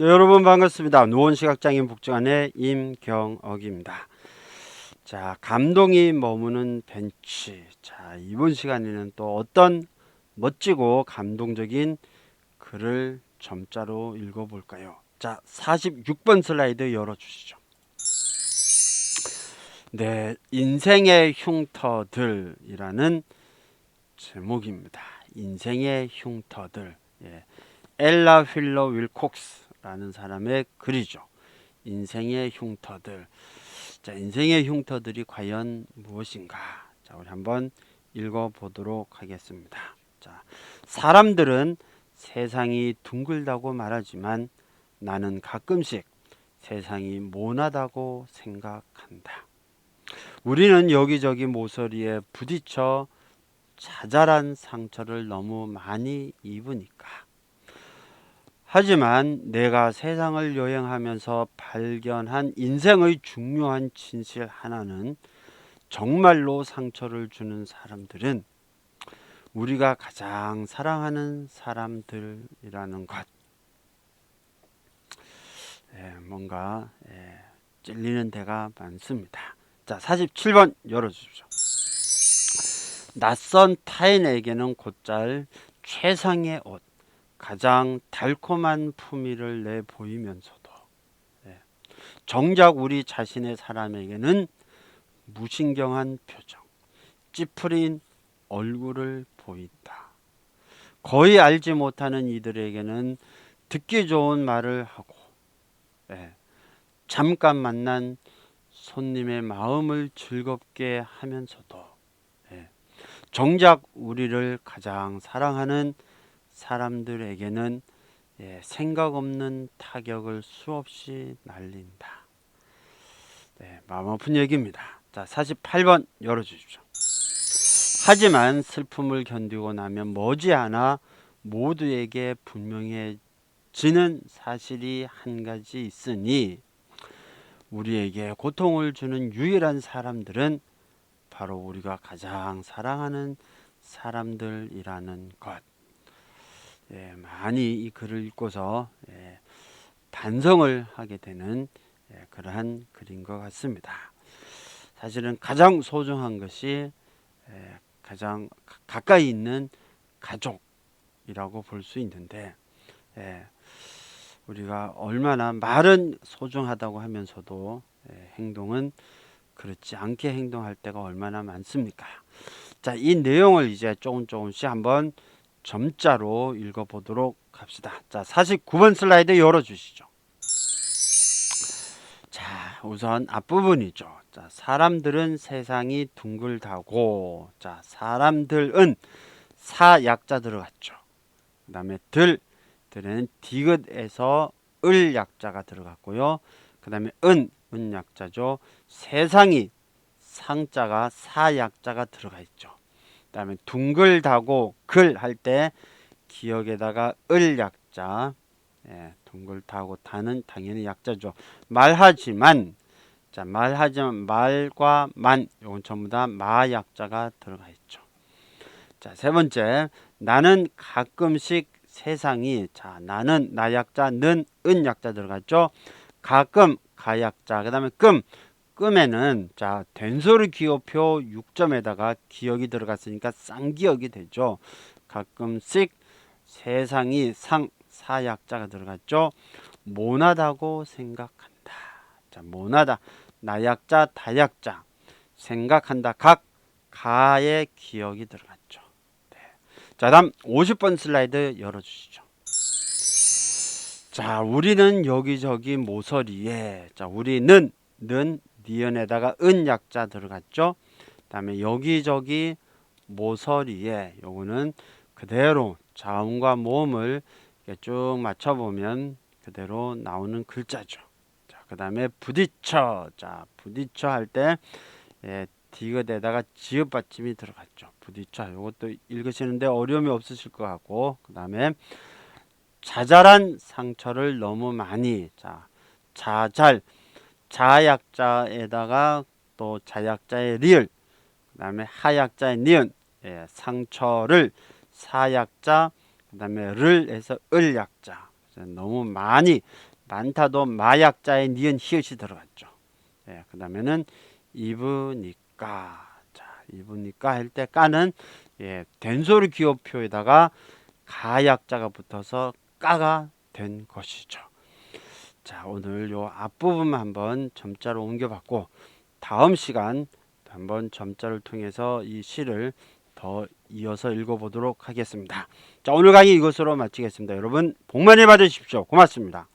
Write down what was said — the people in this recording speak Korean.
네, 여러분 반갑습니다. 노원시각장애인 복지관의 임경억입니다. 자, 감동이 머무는 벤치. 자, 이번 시간에는 또 어떤 멋지고 감동적인 글을 점자로 읽어볼까요? 자, 46번 슬라이드 열어주시죠. 네, 인생의 흉터들이라는 제목입니다. 인생의 흉터들. 예. 엘라 휠러 윌콕스 라는 사람의 글이죠. 인생의 흉터들. 자, 인생의 흉터들이 과연 무엇인가? 자, 우리 한번 읽어 보도록 하겠습니다. 자, 사람들은 세상이 둥글다고 말하지만 나는 가끔씩 세상이 모나다고 생각한다. 우리는 여기저기 모서리에 부딪혀 자잘한 상처를 너무 많이 입으니까. 하지만 내가 세상을 여행하면서 발견한 인생의 중요한 진실 하나는 정말로 상처를 주는 사람들은 우리가 가장 사랑하는 사람들이라는 것. 예, 뭔가 예, 찔리는 데가 많습니다. 자, 47번 열어주십시오. 낯선 타인에게는 곧잘 최상의 옷, 가장 달콤한 품위를 내 보이면서도 예, 정작 우리 자신의 사람에게는 무신경한 표정, 찌푸린 얼굴을 보인다. 거의 알지 못하는 이들에게는 듣기 좋은 말을 하고 예, 잠깐 만난 손님의 마음을 즐겁게 하면서도 예, 정작 우리를 가장 사랑하는 사람들에게는 예, 생각 없는 타격을 수없이 날린다. 네, 마음 아픈 얘기입니다. 자, 48번 열어 주십시오. 하지만 슬픔을 견디고 나면 머지않아 모두에게 분명해지는 사실이 한 가지 있으니 우리에게 고통을 주는 유일한 사람들은 바로 우리가 가장 사랑하는 사람들이라는 것. 예, 많이 이 글을 읽고서 예, 반성을 하게 되는 예, 그러한 글인 것 같습니다. 사실은 가장 소중한 것이 예, 가장 가- 가까이 있는 가족이라고 볼 수 있는데 예, 우리가 얼마나 말은 소중하다고 하면서도 예, 행동은 그렇지 않게 행동할 때가 얼마나 많습니까? 자, 이 내용을 이제 조금 조금씩 한번 점자로 읽어보도록 합시다. 자, 49번 슬라이드 열어주시죠. 자, 우선 앞부분이죠. 자, 사람들은 세상이 둥글다고. 자, 사람들은 사 약자 들어갔죠. 그 다음에 들, 들에는 디귿에서 을 약자가 들어갔고요. 그 다음에 은, 은 약자죠. 세상이 상자가 사 약자가 들어가 있죠. 그다음에 둥글다고 글 할 때 기억에다가 을 약자 예, 둥글다고 다는 당연히 약자죠. 말하지만 자 말하지만 말과 만 요건 전부 다 마 약자가 들어가 있죠. 자 세 번째 나는 가끔씩 세상이 자 나는 나 약자 는 은 약자 들어갔죠. 가끔 가 약자 그다음에 끔 끔에는 자 된소리 기호표 6점에다가 기억이 들어갔으니까 쌍기억이 되죠. 가끔씩 세상이 상 사약자가 들어갔죠. 모나다고 생각한다. 자 모나다 나약자 다약자 생각한다 각 가의 기억이 들어갔죠. 네. 자 다음 50번 슬라이드 열어주시죠. 자 우리는 여기저기 모서리에 자 우리는 는 니은에다가 은 약자 들어갔죠. 그다음에 여기저기 모서리에 요거는 그대로 자음과 모음을 쭉 맞춰 보면 그대로 나오는 글자죠. 자, 그다음에 부딪혀. 자, 부딪혀 할때 예, 디귿에다가 지읒 받침이 들어갔죠. 부딪혀. 요것도 읽으시는데 어려움이 없으실 것 같고 그다음에 자잘한 상처를 너무 많이 자, 자잘 자약자에다가 또 자약자의 리을 그다음에 하약자의 니은 예, 상처를 사약자 그다음에 를 해서 을약자 너무 많이 많다도 마약자의 니은 히읗이 들어갔죠. 예, 그다음에는 입으니까 자 입으니까 할 때 까는 예, 된소리 기호표에다가 가약자가 붙어서 까가 된 것이죠. 자 오늘 요 앞부분만 한번 점자로 옮겨봤고 다음 시간 한번 점자를 통해서 이 시를 더 이어서 읽어보도록 하겠습니다. 자 오늘 강의 이것으로 마치겠습니다. 여러분 복 많이 받으십시오. 고맙습니다.